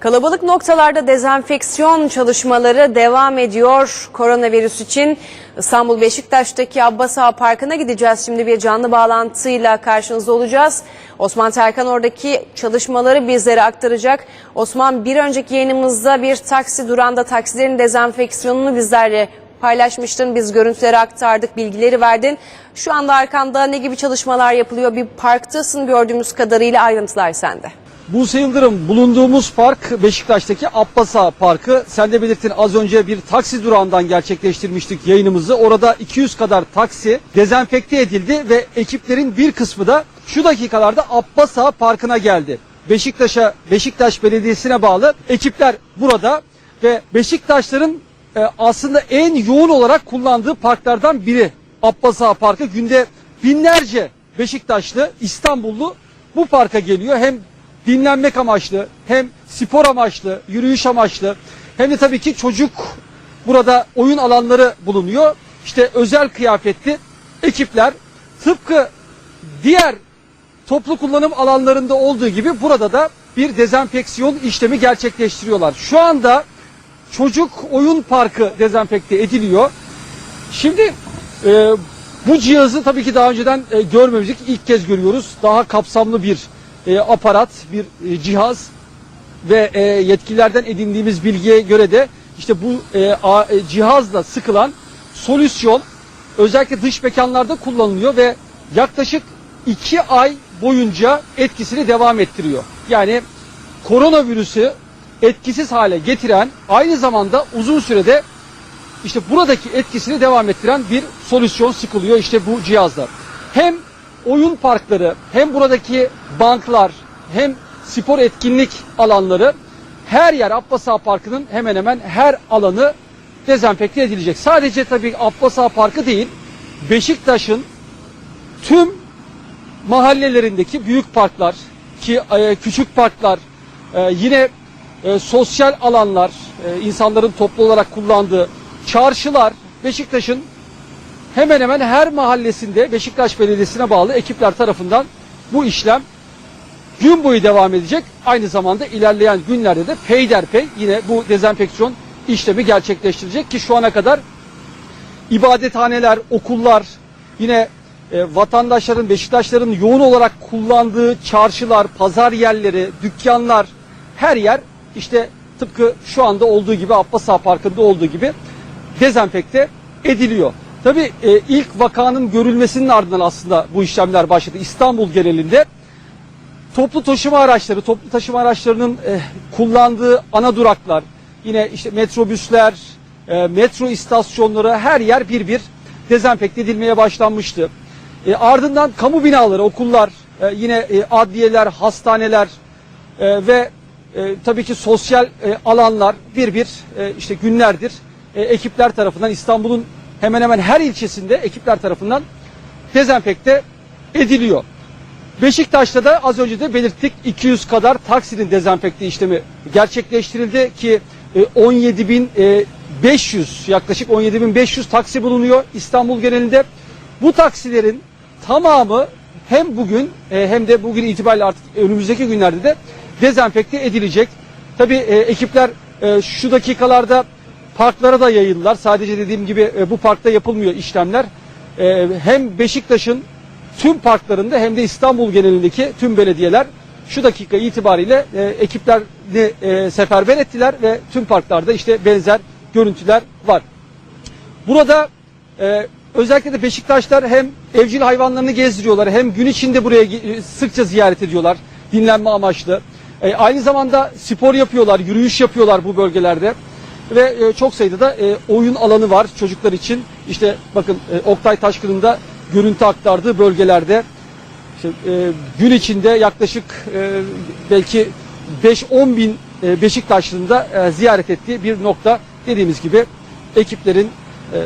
Kalabalık noktalarda dezenfeksiyon çalışmaları devam ediyor. Koronavirüs için İstanbul Beşiktaş'taki Abbas Ağa Parkı'na gideceğiz. Şimdi bir canlı bağlantıyla karşınızda olacağız. Osman Terkan oradaki çalışmaları bizlere aktaracak. Osman bir önceki yayınımızda bir taksi durağında taksilerin dezenfeksiyonunu bizlerle paylaşmıştın. Biz görüntüleri aktardık, bilgileri verdin. Şu anda arkanda ne gibi çalışmalar yapılıyor? Bir parktasın gördüğümüz kadarıyla ayrıntılar sende. Buse Yıldırım bulunduğumuz park Beşiktaş'taki Abbasa Parkı. Sen de belirttin az önce bir taksi durağından gerçekleştirmiştik yayınımızı. Orada 200 kadar taksi dezenfekte edildi ve ekiplerin bir kısmı da şu dakikalarda Abbasa Parkı'na geldi. Beşiktaş'a Beşiktaş Belediyesi'ne bağlı ekipler burada ve Beşiktaşların e, aslında en yoğun olarak kullandığı parklardan biri Abbasa Parkı. Günde binlerce Beşiktaşlı, İstanbullu bu parka geliyor. Hem dinlenmek amaçlı, hem spor amaçlı, yürüyüş amaçlı, hem de tabii ki çocuk burada oyun alanları bulunuyor. İşte özel kıyafetli ekipler tıpkı diğer toplu kullanım alanlarında olduğu gibi burada da bir dezenfeksiyon işlemi gerçekleştiriyorlar. Şu anda çocuk oyun parkı dezenfekte ediliyor. Şimdi e, bu cihazı tabii ki daha önceden e, görmemiştik. İlk kez görüyoruz. Daha kapsamlı bir e, aparat, bir e, cihaz ve e, yetkililerden edindiğimiz bilgiye göre de işte bu e, a, e, cihazla sıkılan solüsyon özellikle dış mekanlarda kullanılıyor ve yaklaşık iki ay boyunca etkisini devam ettiriyor. Yani koronavirüsü etkisiz hale getiren aynı zamanda uzun sürede işte buradaki etkisini devam ettiren bir solüsyon sıkılıyor işte bu cihazlar. Hem oyun parkları hem buradaki banklar hem spor etkinlik alanları her yer Abbas Parkı'nın hemen hemen her alanı dezenfekte edilecek. Sadece tabii Abbas Parkı değil Beşiktaş'ın tüm mahallelerindeki büyük parklar ki e, küçük parklar e, yine e, sosyal alanlar insanların toplu olarak kullandığı çarşılar Beşiktaş'ın hemen hemen her mahallesinde Beşiktaş Belediyesi'ne bağlı ekipler tarafından bu işlem gün boyu devam edecek. Aynı zamanda ilerleyen günlerde de peyderpey yine bu dezenfeksiyon işlemi gerçekleştirecek ki şu ana kadar ibadethaneler, okullar, yine e, vatandaşların, Beşiktaşların yoğun olarak kullandığı çarşılar, pazar yerleri, dükkanlar, her yer işte tıpkı şu anda olduğu gibi Abbas Ağa Parkı'nda olduğu gibi dezenfekte ediliyor. Tabii e, ilk vakanın görülmesinin ardından aslında bu işlemler başladı İstanbul genelinde. Toplu taşıma araçları, toplu taşıma araçlarının e, kullandığı ana duraklar, yine işte metrobüsler, e, metro istasyonları her yer bir bir dezenfekte edilmeye başlanmıştı. E, ardından kamu binaları, okullar, e, yine e, adliyeler, hastaneler e, ve e, tabii ki sosyal e, alanlar bir bir e, işte günlerdir e, ekipler tarafından İstanbul'un hemen hemen her ilçesinde ekipler tarafından dezenfekte ediliyor. Beşiktaş'ta da az önce de belirttik 200 kadar taksinin dezenfekte işlemi gerçekleştirildi ki e, 17.500 yaklaşık 17.500 taksi bulunuyor İstanbul genelinde. Bu taksilerin tamamı hem bugün e, hem de bugün itibariyle artık önümüzdeki günlerde de dezenfekte edilecek. Tabii e, ekipler e, şu dakikalarda parklara da yayıldılar. Sadece dediğim gibi e, bu parkta yapılmıyor işlemler. E, hem Beşiktaş'ın tüm parklarında hem de İstanbul genelindeki tüm belediyeler şu dakika itibariyle e, ekiplerini e, seferber ettiler ve tüm parklarda işte benzer görüntüler var. Burada e, özellikle de Beşiktaşlar hem evcil hayvanlarını gezdiriyorlar hem gün içinde buraya e, sıkça ziyaret ediyorlar dinlenme amaçlı. E, aynı zamanda spor yapıyorlar, yürüyüş yapıyorlar bu bölgelerde ve e, çok sayıda da e, oyun alanı var çocuklar için. İşte bakın e, Oktay Taşkın'ın da görüntü aktardığı bölgelerde işte, e, gün içinde yaklaşık e, belki 5-10 bin e, Beşiktaşlı'nın e, ziyaret ettiği bir nokta dediğimiz gibi ekiplerin e,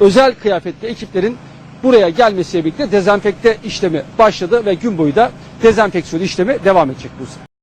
özel kıyafetli ekiplerin buraya gelmesiyle birlikte dezenfekte işlemi başladı ve gün boyu da dezenfeksiyon işlemi devam edecek bu.